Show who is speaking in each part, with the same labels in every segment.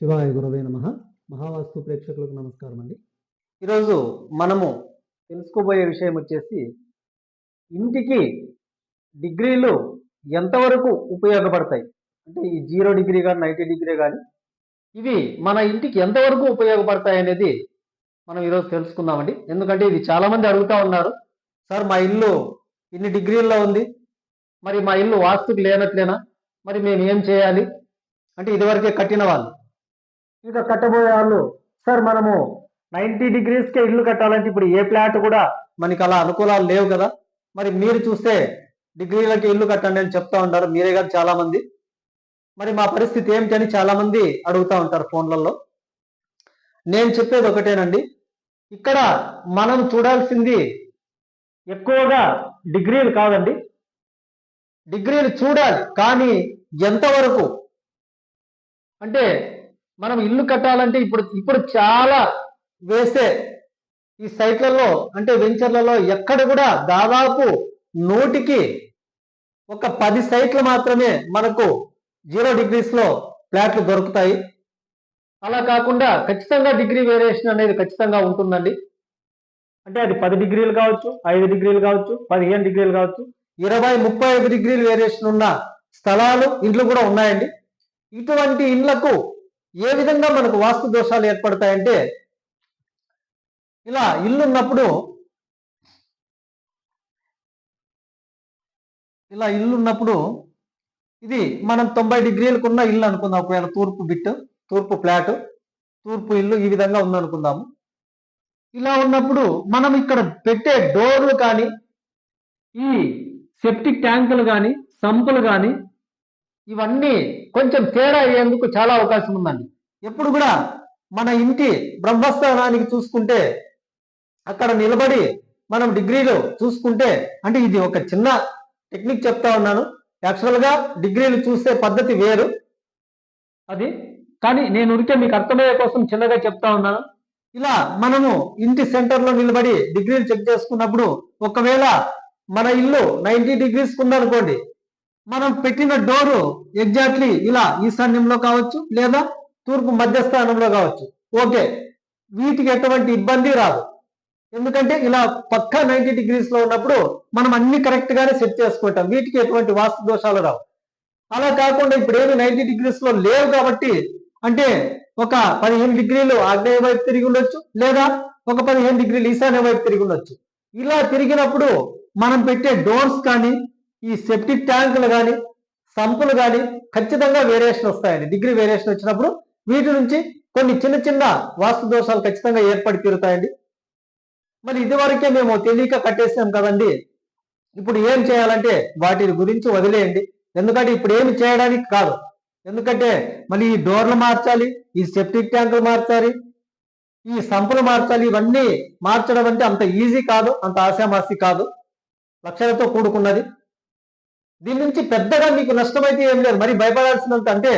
Speaker 1: శివాయ గురవే నమ. మహావాస్తు ప్రేక్షకులకు నమస్కారం అండి.
Speaker 2: ఈరోజు మనము తెలుసుకోబోయే విషయం వచ్చేసి ఇంటికి డిగ్రీలు ఎంతవరకు ఉపయోగపడతాయి? అంటే ఈ జీరో డిగ్రీ కానీ నైంటీ డిగ్రీ కానీ ఇవి మన ఇంటికి ఎంతవరకు ఉపయోగపడతాయి అనేది మనం ఈరోజు తెలుసుకుందామండి. ఎందుకంటే ఇది చాలామంది అడుగుతూ ఉన్నారు సార్ మా ఇల్లు ఇన్ని డిగ్రీల్లో ఉంది. మరి మా ఇల్లు వాస్తుకు లేనట్లేనా? మరి మేము ఏం చేయాలి? అంటే ఇదివరకే కట్టిన వాళ్ళు. ఇంకా కట్టబోయే వాళ్ళు సార్ మనము నైంటీ డిగ్రీస్కే ఇల్లు కట్టాలంటే ఇప్పుడు ఏ ఫ్లాట్ కూడా మనకి అలా అనుకూలాలు లేవు కదా. మరి మీరు చూస్తే డిగ్రీలకి ఇల్లు కట్టండి అని చెప్తా ఉంటారు మీరే కాదు చాలా మంది మరి మా పరిస్థితి ఏమిటని చాలా మంది అడుగుతూ ఉంటారు ఫోన్లలో. నేను చెప్పేది ఒకటేనండి. ఇక్కడ మనం చూడాల్సింది ఎక్కువగా డిగ్రీలు కాదండి. డిగ్రీలు చూడాలి కానీ ఎంతవరకు? అంటే మనం ఇల్లు కట్టాలంటే ఇప్పుడు ఇప్పుడు చాలా వేసే ఈ సైట్లలో అంటే వెంచర్లలో ఎక్కడ కూడా దాదాపు నూటికి ఒక పది సైట్లు మాత్రమే మనకు జీరో డిగ్రీస్లో ఫ్లాట్లు దొరుకుతాయి. అలా కాకుండా ఖచ్చితంగా డిగ్రీ వేరియేషన్ అనేది ఖచ్చితంగా ఉంటుందండి. అంటే అది పది డిగ్రీలు కావచ్చు ఐదు డిగ్రీలు కావచ్చు పదిహేను డిగ్రీలు కావచ్చు ఇరవై ముప్పై ఐదు డిగ్రీలు వేరియేషన్ ఉన్న స్థలాలు ఇండ్లు కూడా ఉన్నాయండి. ఇటువంటి ఇండ్లకు ఏ విధంగా మనకు వాస్తు దోషాలు ఏర్పడతాయంటే ఇలా ఇల్లు ఉన్నప్పుడు ఇలా ఇల్లు ఉన్నప్పుడు ఇది మనం తొంభై డిగ్రీలకు ఉన్న ఇల్లు అనుకుందాం. ఒకవేళ తూర్పు బిట్ తూర్పు ఫ్లాట్ తూర్పు ఇల్లు ఈ విధంగా ఉందనుకుందాము. ఇలా ఉన్నప్పుడు మనం ఇక్కడ పెట్టే డోర్లు కానీ ఈ సెప్టిక్ ట్యాంకులు కానీ సంపులు కానీ ఇవన్నీ కొంచెం తేడా అయ్యేందుకు చాలా అవకాశం ఉందండి. ఎప్పుడు కూడా మన ఇంటి బ్రహ్మస్థానానికి చూసుకుంటే అక్కడ నిలబడి మనం డిగ్రీలు చూసుకుంటే అంటే ఇది ఒక చిన్న టెక్నిక్ చెప్తా ఉన్నాను. యాక్చువల్గా డిగ్రీలు చూసే పద్ధతి వేరు. అది? కానీ నేను ఉరికే మీకు అర్థమయ్యే కోసం చిన్నగా చెప్తా ఉన్నాను. ఇలా మనము ఇంటి సెంటర్లో నిలబడి డిగ్రీలు చెక్ చేసుకున్నప్పుడు ఒకవేళ మన ఇల్లు నైంటీ డిగ్రీస్ ఉందనుకోండి మనం పెట్టిన డోరు ఎగ్జాక్ట్లీ ఇలా ఈశాన్యంలో కావచ్చు లేదా తూర్పు మధ్యస్థానంలో కావచ్చు. ఓకే. వీటికి ఎటువంటి ఇబ్బంది రాదు. ఎందుకంటే ఇలా పక్కా నైన్టీ డిగ్రీస్లో ఉన్నప్పుడు మనం అన్ని కరెక్ట్ గానే సెట్ చేసుకుంటాం. వీటికి ఎటువంటి వాస్తు దోషాలు రావు. అలా కాకుండా ఇప్పుడు ఏమి నైన్టీ డిగ్రీస్లో లేవు కాబట్టి అంటే ఒక పదిహేను డిగ్రీలు ఆగ్నేయ వైపు తిరిగి ఉండొచ్చు లేదా ఒక పదిహేను డిగ్రీలు ఈశాన్య వైపు తిరిగి ఉండొచ్చు. ఇలా తిరిగినప్పుడు మనం పెట్టే డోర్స్ కానీ ఈ సెప్టిక్ ట్యాంకులు కానీ సంపులు కానీ ఖచ్చితంగా వేరియేషన్ వస్తాయండి. డిగ్రీ వేరియేషన్ వచ్చినప్పుడు వీటి నుంచి కొన్ని చిన్న చిన్న వాస్తు దోషాలు ఖచ్చితంగా ఏర్పడి తీరుతాయండి. మరి ఇదివరకే మేము తెలియక కట్టేసాం కదండి. ఇప్పుడు ఏం చేయాలంటే వాటి గురించి వదిలేయండి. ఎందుకంటే ఇప్పుడు ఏమి చేయడానికి కాదు. ఎందుకంటే మళ్ళీ ఈ డోర్లు మార్చాలి ఈ సెప్టిక్ ట్యాంకులు మార్చాలి ఈ సంపులు మార్చాలి ఇవన్నీ మార్చడం అంటే అంత ఈజీ కాదు అంత ఆశామాసి కాదు. లక్షలతో కూడుకున్నది. దీని నుంచి పెద్దగా మీకు నష్టమైతే ఏం లేదు. మరి భయపడాల్సినంత అంటే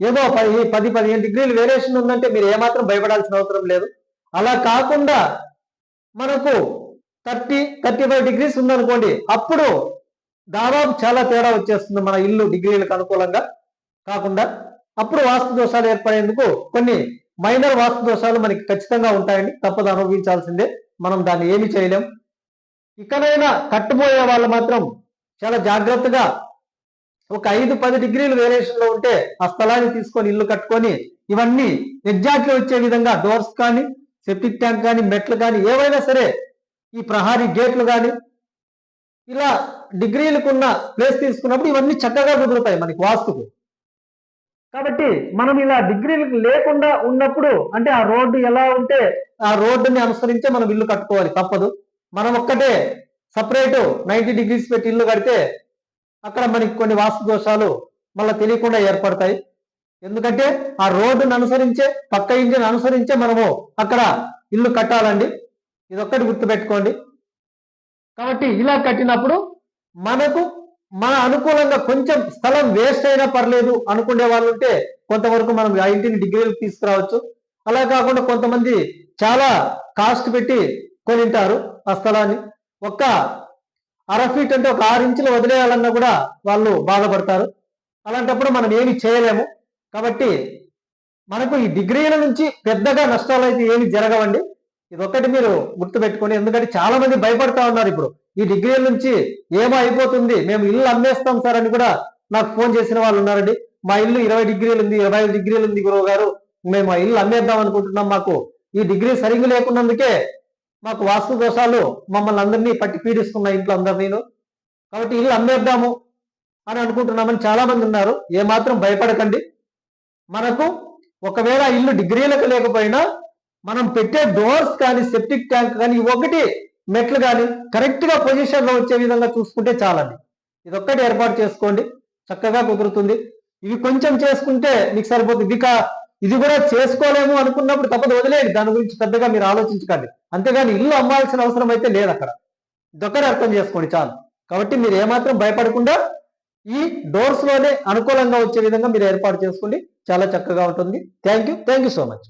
Speaker 2: ఏదో పది పది పదిహేను డిగ్రీలు వేరియేషన్ ఉందంటే మీరు ఏమాత్రం భయపడాల్సిన అవసరం లేదు. అలా కాకుండా మనకు థర్టీ థర్టీ ఫైవ్ డిగ్రీస్ ఉందనుకోండి అప్పుడు దాదాపు చాలా తేడా వచ్చేస్తుంది మన ఇల్లు డిగ్రీలకు అనుకూలంగా కాకుండా. అప్పుడు వాస్తు దోషాలు ఏర్పడేందుకు కొన్ని మైనర్ వాస్తు దోషాలు మనకి ఖచ్చితంగా ఉంటాయండి తప్పదు అనుభవించాల్సిందే. మనం దాన్ని ఏమి చేయలేం. ఇకనైనా కట్టుబోయే వాళ్ళు మాత్రం చాలా జాగ్రత్తగా ఒక ఐదు పది డిగ్రీలు వేరియేషన్లో ఉంటే ఆ స్థలాన్ని తీసుకొని ఇల్లు కట్టుకొని ఇవన్నీ ఎగ్జాక్ట్లీ వచ్చే విధంగా డోర్స్ కానీ సెప్టిక్ ట్యాంక్ కానీ మెట్లు కానీ ఏవైనా సరే ఈ ప్రహారీ గేట్లు కానీ ఇలా డిగ్రీలకున్న ప్లేస్ తీసుకున్నప్పుడు ఇవన్నీ చక్కగా కుదురుతాయి మనకి వాస్తుకు. కాబట్టి మనం ఇలా డిగ్రీలకు లేకుండా ఉన్నప్పుడు అంటే ఆ రోడ్డు ఎలా ఉంటే ఆ రోడ్డుని అనుసరించే మనం ఇల్లు కట్టుకోవాలి తప్పదు. మనం ఒక్కటే సపరేట్ నైంటీ డిగ్రీస్ పెట్టి ఇల్లు కడితే అక్కడ మనకి కొన్ని వాస్తు దోషాలు మళ్ళీ తెలియకుండా ఏర్పడతాయి. ఎందుకంటే ఆ రోడ్డును అనుసరించే పక్క ఇంజిన్ అనుసరించే మనము అక్కడ ఇల్లు కట్టాలండి. ఇదొక్కటి గుర్తుపెట్టుకోండి. కాబట్టి ఇలా కట్టినప్పుడు మనకు మన అనుకూలంగా కొంచెం స్థలం వేస్ట్ అయినా పర్లేదు అనుకునే వాళ్ళు ఉంటే కొంతవరకు మనం ఆ ఇంటిని డిగ్రీలు తీసుకురావచ్చు. అలా కాకుండా కొంతమంది చాలా కాస్ట్ పెట్టి కొనింటారు ఆ స్థలాన్ని. ఒక్క అర ఫీట్ అంటే ఒక ఆరు ఇంచులు వదిలేయాలన్నా కూడా వాళ్ళు బాధపడతారు. అలాంటప్పుడు మనం ఏమి చేయలేము. కాబట్టి మనకు ఈ డిగ్రీల నుంచి పెద్దగా నష్టాలు అయితే ఏమి జరగవండి. ఇదొక్కటి మీరు గుర్తుపెట్టుకోండి ఎందుకంటే చాలా మంది భయపడతా ఉన్నారు ఇప్పుడు. ఈ డిగ్రీల నుంచి ఏమో అయిపోతుంది. మేము ఇల్లు అమ్మేస్తాం సార్ అని కూడా నాకు ఫోన్ చేసిన వాళ్ళు ఉన్నారండి. మా ఇల్లు ఇరవై డిగ్రీలు ఉంది ఇరవై ఐదు డిగ్రీలు ఉంది గురువు గారు. మేము ఆ ఇల్లు అమ్మేద్దాం అనుకుంటున్నాం మాకు. ఈ డిగ్రీ సరిగ్గా లేకున్నందుకే మాకు వాస్తు దోషాలు మమ్మల్ని అందరినీ పట్టి పీడిస్తున్నాయి ఇంట్లో అందరినీ కాబట్టి ఇల్లు అమ్మేద్దాము అని అనుకుంటున్నామని చాలా మంది ఉన్నారు. ఏమాత్రం భయపడకండి. మనకు ఒకవేళ ఇల్లు డిగ్రీలకు లేకపోయినా మనం పెట్టే డోర్స్ కానీ సెప్టిక్ ట్యాంక్ కానీ ఒకటి మెట్లు కానీ కరెక్ట్గా పొజిషన్లో వచ్చే విధంగా చూసుకుంటే చాలండి. ఇదొక్కటి ఏర్పాటు చేసుకోండి. చక్కగా కుదురుతుంది. ఇవి కొంచెం చేసుకుంటే మీకు సరిపోతుంది. ఇక ఇది కూడా చేసుకోలేము అనుకున్నప్పుడు తప్పదు వదిలేయండి. దాని గురించి పెద్దగా మీరు ఆలోచించకండి. అంతేగాని ఇల్లు అమ్మాల్సిన అవసరం అయితే లేదు అక్కడ. ఇదొక్కటి అర్థం చేసుకోండి చాలు. కాబట్టి మీరు ఏమాత్రం భయపడకుండా ఈ డోర్స్లోనే అనుకూలంగా వచ్చే విధంగా మీరు ఏర్పాటు చేసుకోండి. చాలా చక్కగా ఉంటుంది. Thank you. Thank you so much.